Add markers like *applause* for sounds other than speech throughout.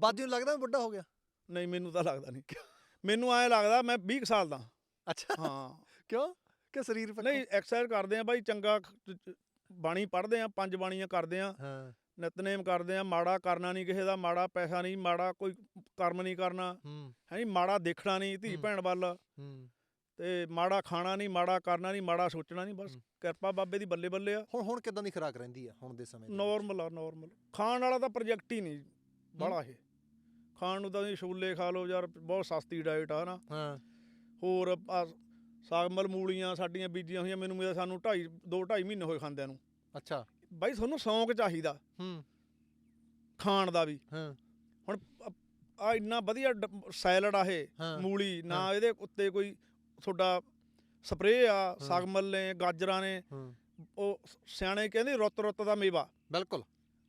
ਬਾਦੀ ਨੂੰ ਲੱਗਦਾ ਮੈਂ ਵੱਡਾ ਹੋ ਗਿਆ? ਨਹੀਂ ਮੈਨੂੰ ਤਾਂ ਲੱਗਦਾ ਨਹੀਂ। ਮੈਨੂੰ ਐਂ ਲੱਗਦਾ ਮੈਂ 20 ਕੁ ਸਾਲ ਦਾ। ਅੱਛਾ। ਹਾਂ। ਕਿਉਂ? ਕਿ ਸਰੀਰ ਪੱਖੋਂ? ਨਹੀਂ ਐਕਸਰਸਾਈਜ਼ ਕਰਦੇ ਆ ਬਾਈ ਚੰਗਾ ਬਾਣੀ ਪੜ੍ਹਦੇ ਆ ਪੰਜ ਬਾਣੀਆਂ ਕਰਦੇ ਆ ਹਾਂ। ਨਿਤਨੇਮ ਕਰਦੇ ਆ ਮਾੜਾ ਕਰਨਾ ਨਹੀਂ ਕਿਸੇ ਦਾ ਮਾੜਾ ਪੈਸਾ ਨਹੀਂ ਮਾੜਾ ਕੋਈ ਕਰਮ ਨਹੀਂ ਕਰਨਾ। ਹੂੰ। ਨਹੀਂ ਮਾੜਾ ਦੇਖਣਾ ਨਹੀਂ ਧੀ। ਭੈਣ ਵੱਲ। ਹੂੰ। ਤੇ ਮਾੜਾ ਖਾਣਾ ਨਹੀਂ ਮਾੜਾ ਕਰਨਾ ਨਹੀਂ ਮਾੜਾ ਸੋਚਣਾ ਨਹੀਂ ਬਸ। ਕਿਰਪਾ ਬਾਬੇ ਦੀ ਬੱਲੇ ਬੱਲੇ ਆ। ਹੁਣ ਹੁਣ ਕਿਦਾਂ ਦੀ ਖੁਰਾਕ ਰਹਿੰਦੀ ਆ ਹੁਣ ਦੇ ਸਮੇਂ? ਨਾਰਮਲ ਆ ਨਾਰਮਲ ਖਾਣ ਵਾਲਾ ਤਾਂ ਪ੍ਰੋਜੈਕਟ ਹੀ ਨਹੀਂ ਬੜਾ ਇਹ। ਖਾਣ ਨੂੰ ਤਾਂ ਤੁਸੀਂ ਛੋਲੇ ਖਾ ਲਓ ਯਾਰ ਬਹੁਤ ਸਸਤੀ ਡਾਈਟ ਆ ਨਾ। ਹਾਂ। ਹੋਰ ਆਹ ਸਾਗਮਲ ਮੂਲੀਆਂ ਸਾਡੀਆਂ ਬੀਜੀਆਂ ਹੋਈਆਂ ਮੈਨੂੰ ਮੇਰਾ ਸਾਨੂੰ 2.5 2 2.5 ਮਹੀਨੇ ਹੋਏ ਖਾਂਦਿਆਂ ਨੂੰ। ਅੱਛਾ। ਬਾਈ ਤੁਹਾਨੂੰ ਸ਼ੌਂਕ ਚਾਹੀਦਾ। ਹੂੰ। ਖਾਣ ਦਾ ਵੀ। ਹਾਂ। ਹੁਣ ਆ ਇੰਨਾ ਵਧੀਆ ਸੈਲਡ ਆ ਇਹ। ਮੂਲੀ ਨਾ। ਇਹਦੇ ਉੱਤੇ ਕੋਈ ਤੁਹਾਡਾ ਸਪਰੇਅ ਆ ਸਾਗਮਲ ਨੇ ਗਾਜਰਾਂ ਨੇ ਉਹ ਸਿਆਣੇ ਕਹਿੰਦੇ ਰੁੱਤ ਰੁੱਤ ਦਾ ਮੇਵਾ। ਬਿਲਕੁਲ।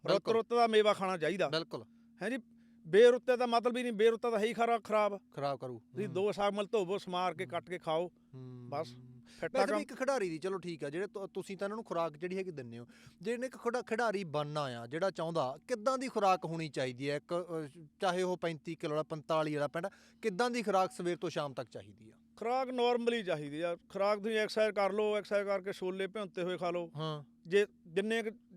ਰੁੱਤ ਰੁੱਤ ਦਾ ਮੇਵਾ ਖਾਣਾ ਚਾਹੀਦਾ। ਬਿਲਕੁਲ। ਹੈ ਜੀ? ਬੇਰੁੱਤੇ ਦਾ ਮਤਲਬ ਹੀ ਨਹੀਂ ਬੇਰੁੱਤਾ ਤਾਂ ਹੈ ਹੀ ਖਰਾ ਖਰਾਬ। ਖਰਾਬ ਕਰੂ। ਤੁਸੀਂ ਦੋ ਸਾਗਮਲ ਧੋਵੋ ਸਮਾਰ ਕੇ ਕੱਟ ਕੇ ਖਾਓ। ਬਸ ਫਿੱਟਾ ਕੰਮ। ਇੱਕ ਖਿਡਾਰੀ ਦੀ ਚਲੋ ਠੀਕ ਆ ਜਿਹੜੇ ਤੁ- ਤੁਸੀਂ ਤਾਂ ਇਹਨਾਂ ਨੂੰ ਖੁਰਾਕ ਜਿਹੜੀ ਹੈਗੀ ਦਿੰਦੇ ਹੋ। ਜਿਹੜੇ ਇੱਕ ਖਿਡਾ- ਖਿਡਾਰੀ ਬਣਨਾ ਆ ਜਿਹੜਾ ਚਾਹੁੰਦਾ ਕਿੱਦਾਂ ਦੀ ਖੁਰਾਕ ਹੋਣੀ ਚਾਹੀਦੀ ਹੈ? ਇੱਕ ਚਾਹੇ ਉਹ 35 ਕਿਲੋ ਦਾ 45 ਵਾਲਾ ਪੈਂਦਾ ਕਿੱਦਾਂ ਦੀ ਖੁਰਾਕ ਸਵੇਰ ਤੋਂ ਸ਼ਾਮ ਤੱਕ ਚਾਹੀਦੀ ਆ? ਖੁਰਾਕ ਨਾਰਮਲੀ ਚਾਹੀਦੀ ਆ। ਖੁਰਾਕ ਤੁਸੀਂ ਐਕਸਰਸਾਈਜ਼ ਕਰ ਲਓ ਐਕਸਰਸਾਈਜ਼ ਕਰਕੇ ਛੋਲੇ ਭਿਉਂਤੇ ਹੋਏ ਖਾ ਲਓ। ਹਾਂ। ਜੇ ਜਿੰਨੇ ਕੁ-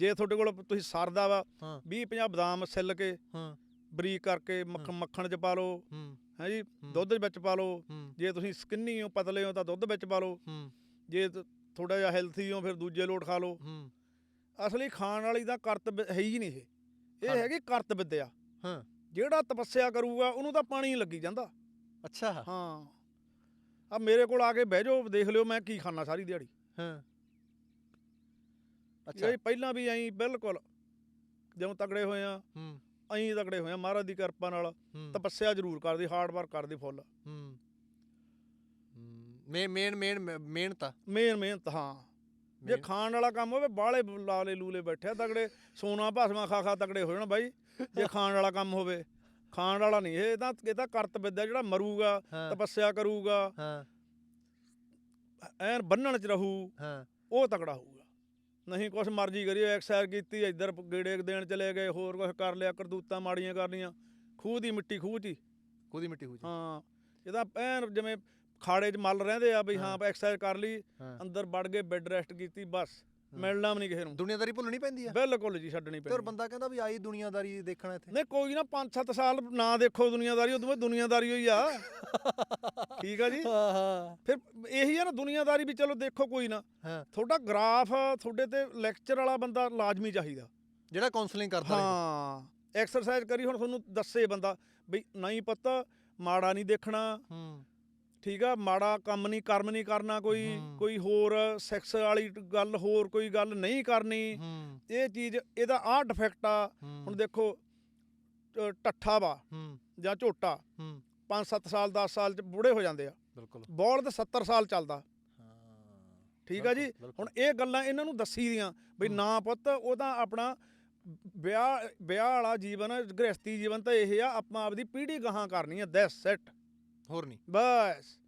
ਜੇ ਤੁਹਾਡੇ ਕੋਲ ਤੁਸੀਂ ਸਰਦਾ ਵਾ ਹਾਂ। 20 50 ਬਦਾਮ ਸਿੱਲ ਕੇ ਹਾਂ। ਬਰੀਕ ਕਰਕੇ ਮੱਖਣ ਮੱਖਣ ਚ ਪਾ ਲਓ ਹੂੰ। ਹੈ ਜੀ। ਦੁੱਧ ਵਿੱਚ ਪਾ ਲਓ। ਜੇ ਤੁਸੀਂ ਸਕਿੰਨੀ ਹੋ ਪਤਲੇ ਹੋ ਤਾਂ ਦੁੱਧ ਵਿੱਚ ਪਾ ਲਓ। ਹੂੰ। ਜੇ ਥੋੜਾ ਜਿਹਾ ਹੈਲਥੀ ਹੋ ਫਿਰ ਦੂਜੇ ਲੋਟ ਖਾ ਲਓ। ਹੂੰ। ਅਸਲੀ ਖਾਣ ਵਾਲੀ ਦਾ ਕਰਤਵ ਹੈ ਹੀ ਨਹੀਂ ਇਹ। ਹੈਗੀ ਕਰਤ ਵਿਦਿਆ। ਹਾਂ। ਜਿਹੜਾ ਤਪੱਸਿਆ ਕਰੂਗਾ ਉਹਨੂੰ ਤਾਂ ਪਾਣੀ ਲੱਗੀ ਜਾਂਦਾ। ਅੱਛਾ। ਹਾਂ। ਆ ਮੇਰੇ ਕੋਲ ਆ ਕੇ ਬਹਿ ਜਾਓ ਦੇਖ ਲਿਓ ਮੈਂ ਕੀ ਖਾਣਾ ਸਾਰੀ ਦਿਹਾੜੀ। ਹਾਂ। ਅੱਛਾ। ਇਹ ਪਹਿਲਾਂ ਵੀ ਐਂ ਬਿਲਕੁਲ ਜਦੋਂ ਤਗੜੇ ਹੋਏ ਆ ਹੂੰ। ਐਂ ਤਗੜੇ ਹੋਏ ਆ ਮਹਾਰਾਜ ਦੀ ਕਿਰਪਾ ਨਾਲ ਤਪੱਸਿਆ ਜ਼ਰੂਰ ਕਰਦੀ ਹਾਰਡ ਵਰਕ ਕਰਦੀ ਫੁੱਲ। ਹੂੰ। ਮੇਨ ਮੇਨ ਮੇਨ ਮਿਹਨਤ ਆ। ਮੇਨ ਮਿਹਨਤ ਹਾਂ। ਜੇ। ਖਾਣ ਵਾਲਾ ਕੰਮ ਹੋਵੇ ਬਾਹਲੇ ਲਾਲੇ ਲੂਲੇ ਬੈਠਿਆ ਤਗੜੇ ਸੋਨਾ ਭਸਮਾ ਖਾ ਖਾ ਤਗੜੇ ਹੋ ਜਾਣ ਬਾਈ। ਜੇ *laughs* ਖਾਣ ਵਾਲਾ ਕੰਮ ਹੋਵੇ ਖਾਣ ਵਾਲਾ ਨਹੀਂ ਇਹ ਤਾਂ ਇਹ ਤਾਂ ਕਰਤ ਵਿਦਿਆ ਜਿਹੜਾ ਮਰੂਗਾ। ਤਪੱਸਿਆ ਕਰੂਗਾ। ਹਾਂ। ਐਨ ਬੰਨਣ ਚ ਰਹੂ ਹਾਂ। ਉਹ ਤਕੜਾ ਹੋਊਗਾ। ਨਹੀਂ ਕੁਛ ਮਰਜ਼ੀ ਕਰੀਏ ਐਕਸਰਸਾਈਜ਼ ਕੀਤੀ ਇੱਧਰ ਗੇੜੇ ਦੇਣ ਚਲੇ ਗਏ ਹੋਰ ਕੁਛ ਕਰ ਲਿਆ ਕਰਤੂਤਾਂ ਮਾੜੀਆਂ ਕਰਨੀਆਂ ਖੂਹ ਦੀ ਮਿੱਟੀ ਖੂਹ 'ਚ ਹੀ। ਕੋਦੀ ਮਿੱਟੀ ਹੋ। ਜੀ ਹਾਂ ਇਹਦਾ ਐਨ ਜਿਵੇਂ ਖਾੜੇ 'ਚ ਮੱਲ ਰਹਿੰਦੇ ਆ ਵੀ ਹਾਂ ਐਕਸਰਸਾਈਜ਼ ਕਰ ਲਈ ਹਾਂ। ਅੰਦਰ ਵੜ ਗਏ ਬੈੱਡ ਰੈਸਟ ਕੀਤੀ ਬਸ। ਮਿਲਣਾ ਵੀ ਨਹੀਂ ਕਿਸੇ ਨੂੰ। ਦੁਨੀਆਦਾਰੀ ਭੁੱਲਣੀ ਪੈਂਦੀ ਆ। ਬਿਲਕੁਲ ਜੀ ਛੱਡਣੀ ਤੇ ਹੋਰ ਪੈਂਦੀ। ਬੰਦਾ ਕਹਿੰਦਾ ਵੀ ਆਈ ਦੁਨੀਆਦਾਰੀ ਦੇਖਣਾ ਇੱਥੇ। ਨਹੀਂ ਕੋਈ ਨਾ 5-7 ਸਾਲ ਨਾ ਦੇਖੋ ਦੁਨੀਆਦਾਰੀ ਉਦੋਂ ਬਾਅਦ ਦੁਨੀਆਦਾਰੀ ਹੋਈ ਆ। *laughs* ਠੀਕ ਆ ਜੀ? ਹਾਂ ਹਾਂ। ਫਿਰ ਇਹੀ ਆ ਨਾ ਦੁਨੀਆਦਾਰੀ ਵੀ ਚਲੋ ਦੇਖੋ ਕੋਈ ਨਾ। ਹਾਂ। ਤੁਹਾਡਾ ਗ੍ਰਾਫ ਤੁਹਾਡੇ ਤੇ ਲੈਕਚਰ ਵਾਲਾ ਬੰਦਾ ਲਾਜ਼ਮੀ ਚਾਹੀਦਾ। ਜਿਹੜਾ ਕਾਉਂਸਲਿੰਗ ਕਰਦਾ ਰਹੇ। ਹਾਂ ਐਕਸਰਸਾਈਜ਼ ਕਰੀ ਹੁਣ ਤੁਹਾਨੂੰ ਦੱਸੇ ਬੰਦਾ ਬਈ ਨਹੀਂ ਪਤਾ ਮਾੜਾ ਨਹੀਂ ਦੇਖਣਾ। ਹੂੰ। ਠੀਕ ਆ ਮਾੜਾ ਕੰਮ ਨਹੀਂ ਕਰਮ ਨਹੀਂ ਕਰਨਾ ਕੋਈ। ਕੋਈ ਹੋਰ ਸੈਕਸ ਵਾਲੀ ਗੱਲ ਹੋਰ ਕੋਈ ਗੱਲ ਨਹੀਂ ਕਰਨੀ। ਇਹ ਚੀਜ਼ ਇਹਦਾ ਆਹ ਡਿਫੈਕਟ ਆ। ਹੁਣ ਦੇਖੋ ਟੱਠਾ ਵਾ ਜਾਂ ਝੋਟਾ ਹੂੰ। 5-7 ਸਾਲ 10 ਸਾਲ ਚ ਬੁੜੇ ਹੋ ਜਾਂਦੇ ਆ। ਬਿਲਕੁਲ। ਬੌਲਦ 70 ਸਾਲ ਚੱਲਦਾ। ਠੀਕ ਆ ਜੀ। ਹੁਣ ਇਹ ਗੱਲਾਂ ਇਹਨਾਂ ਨੂੰ ਦੱਸੀ ਦੀਆਂ ਬਈ ਨਾ ਪੁੱਤ ਉਹਦਾ ਆਪਣਾ ਵਿਆਹ ਵਿਆਹ ਵਾਲਾ ਜੀਵਨ ਗ੍ਰਸਤੀ ਜੀਵਨ ਤਾਂ ਇਹ ਆ ਆਪਾਂ ਆਪਦੀ ਪੀੜ੍ਹੀ ਗਾਹਾਂ ਕਰਨੀ ਆ ਦੈਟਸ ਇਟ ਹੋਰ ਨਹੀਂ। ਬਸ।